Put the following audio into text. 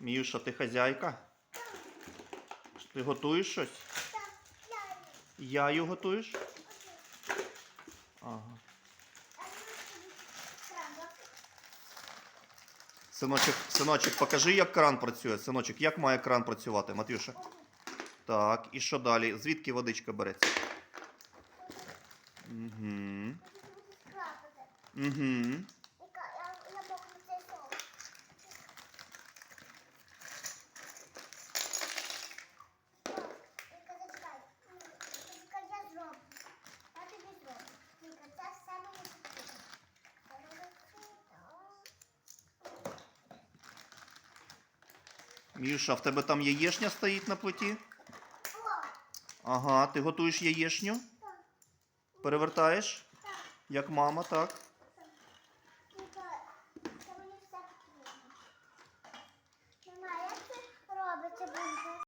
Міюша, ти хазяйка? Ти готуєш щось? Яю готуєш? Ага. Синочок, синочок, покажи, як кран працює. Синочок, як має кран працювати, Матюша? Так, і що далі? Звідки водичка береться? Угу. Угу. Міша, в тебе там яєшня стоїть на плиті? Ага, ти готуєш яєшню? Перевертаєш? Як мама, так? Мама, як це робиться?